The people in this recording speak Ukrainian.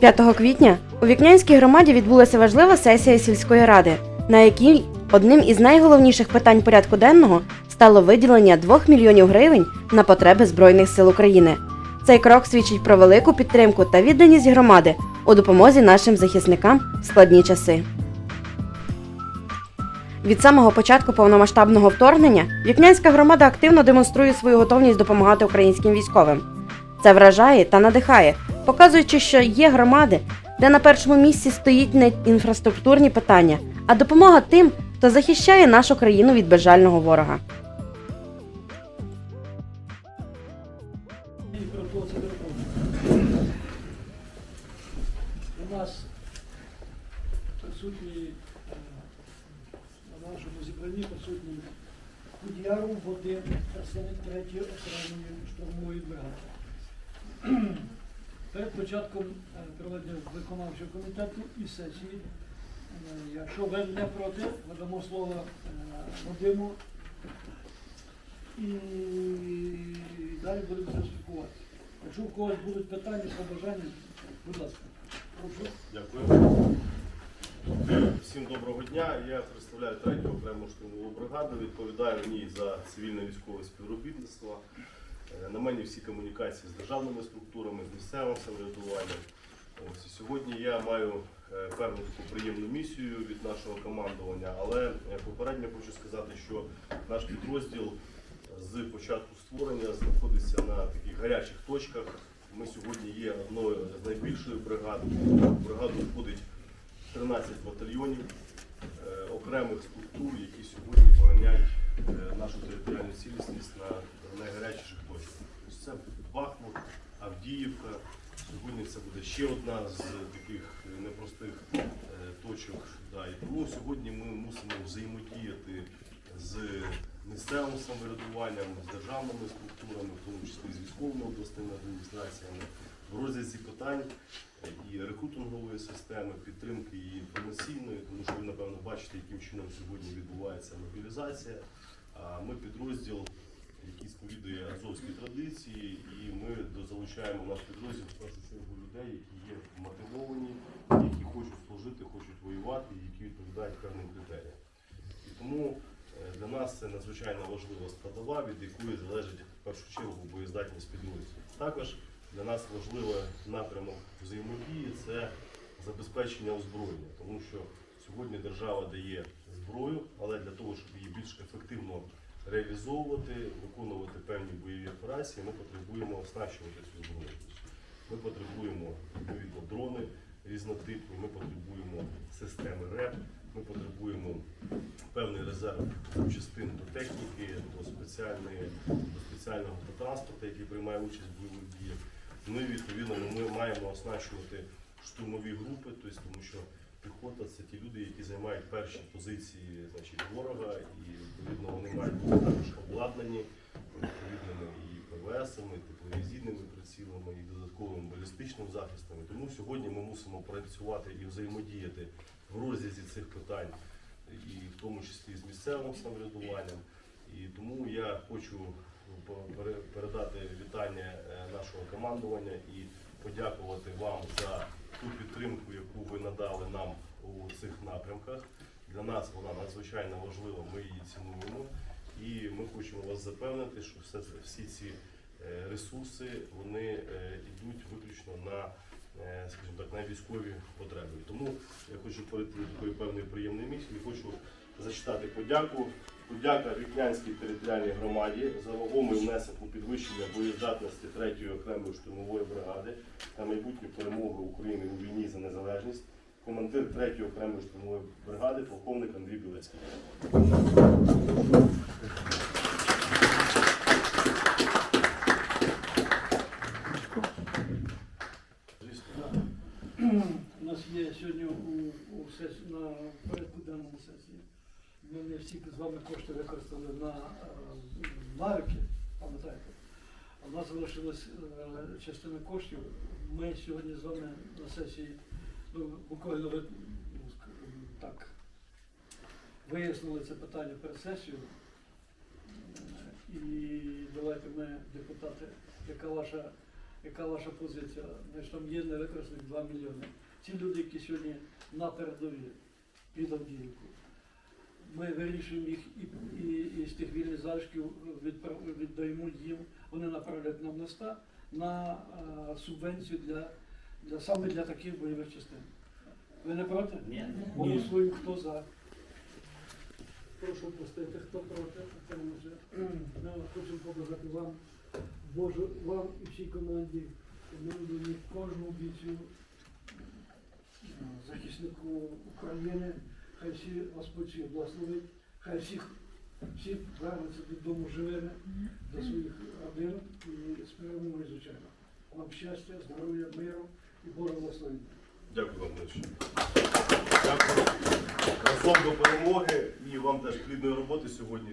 5 квітня у Вікнянській громаді відбулася важлива сесія сільської ради, на якій одним із найголовніших питань порядку денного стало виділення 2 мільйонів гривень на потреби Збройних сил України. Цей крок свідчить про велику підтримку та відданість громади у допомозі нашим захисникам в складні часи. Від самого початку повномасштабного вторгнення Вікнянська громада активно демонструє свою готовність допомагати українським військовим. Це вражає та надихає, показуючи, що є громади, де на першому місці стоїть не інфраструктурні питання, а допомога тим, хто захищає нашу країну від безжального ворога. У нас присутній е, на нашому зібранні присутній Кудяров Вадим, представник третьої окремої штурмової бригади. Перед початком е, проведення виконавчого комітету і сесії, е, якщо ви не проти, надамо слово е, Вадиму і далі будемо спілкуватися. Якщо у когось будуть питання, побажання, будь ласка. Прошу. Дякую. Всім доброго дня. Я представляю третю окрему штурмову бригаду, відповідаю в ній за цивільне військове співробітництво. Е, На мені всі комунікації з державними структурами, з місцевим самоврядуванням. Ось і сьогодні я маю е, певну таку приємну місію від нашого командування, але е, попередньо хочу сказати, що наш підрозділ з початку створення знаходиться на таких гарячих точках. Ми сьогодні є одною з найбільшої бригад. Бригаду входить 13 батальйонів окремих структур, які сьогодні е, нашу територіальну цілісність на найгарячіших точках. Тобто Це Бахмут, Авдіївка. Сьогодні це буде ще одна з таких е, непростих е, точок. Да. І тому сьогодні ми мусимо взаємодіяти з місцевим самоврядуванням, з державними структурами, в тому числі з військовими обласними адміністраціями, в розрізі питань е, і рекрутингової системи, підтримки її інформаційної, тому що ви, напевно, бачите, яким чином сьогодні відбувається мобілізація. Ми підрозділ, який сповідує азовські традиції, і ми залучаємо наш підрозділ в першу чергу людей, які є мотивовані, які хочуть служити, хочуть воювати, які відповідають певним критеріям. І тому е, для нас це надзвичайно важлива складова, від якої залежить в першу чергу боєздатність підрозділів. Також для нас важливий напрямок взаємодії це забезпечення озброєння, тому що сьогодні держава дає зброю, але для того, щоб її більш ефективно реалізовувати, виконувати певні бойові операції, ми потребуємо оснащувати цю зброю. Ми потребуємо різнотипні, ми потребуємо системи РЕП, ми потребуємо певний резерв запчастин до техніки, до до спеціального транспорту, який приймає участь в бойових діях. Ну і відповідно ми маємо оснащувати штурмові групи, тобто, тому що піхота це ті люди, які займають перші позиції значить, ворога, і відповідно вони мають бути також обладнані і тепловізійними прицілами, і додатковим балістичним захистом. Тому сьогодні ми мусимо працювати і взаємодіяти в розрізі цих питань, і в тому числі з місцевим самоврядуванням. І тому я хочу передати вітання е, нашого командування і подякувати вам за ту підтримку, яку ви надали нам у цих напрямках. Для нас вона надзвичайно важлива, ми її цінуємо. І ми хочемо вас запевнити, що все, всі ці ресурси вони е, йдуть виключно на, е, скажімо так, на військові потреби. Тому я хочу перейти до такої певної приємної місії. Хочу зачитати подяку. Подяка Вікнянській територіальній громаді за вагомий внесок у підвищення боєздатності 3-ї окремої штурмової бригади та майбутню перемогу України у війні за незалежність. Командир 3-ї окремої штурмової бригади, полковник Андрій Білецький. Звісно. У нас є сьогодні у, у на порядку сесії. Ми не всі з вами кошти використали на е, навики, пам'ятаєте? А в нас залишилась е, частина коштів. Ми сьогодні з вами на сесії ну, буквально ви- ну, так, вияснили це питання перед сесією. Е, І давайте ми, депутати, яка ваша яка ваша позиція? Значить, там є невикористаних 2 мільйони. Ці люди, які сьогодні на передовій під Авдіївку, ми вирішуємо їх і, і, і з тих вільних залишків віддаємо їм, вони направлять нам листа на а, субвенцію для, для саме для таких бойових частин. Ви не проти? Ні. Голосуємо, хто за. Прошу поставити, хто проти. Утримався. Ми хочемо побажати вам, Боже, вам і всій команді, кожному бійцю, е, захиснику України. Хай всі Господь всіх благословить, хай всіх, всі вернуться додому живими до своїх родин і з перемогою, звичайно. Вам щастя, здоров'я, миру і Божого благословення. Дякую вам дуже. Дякую. Разом до перемоги і вам теж плідної роботи сьогодні.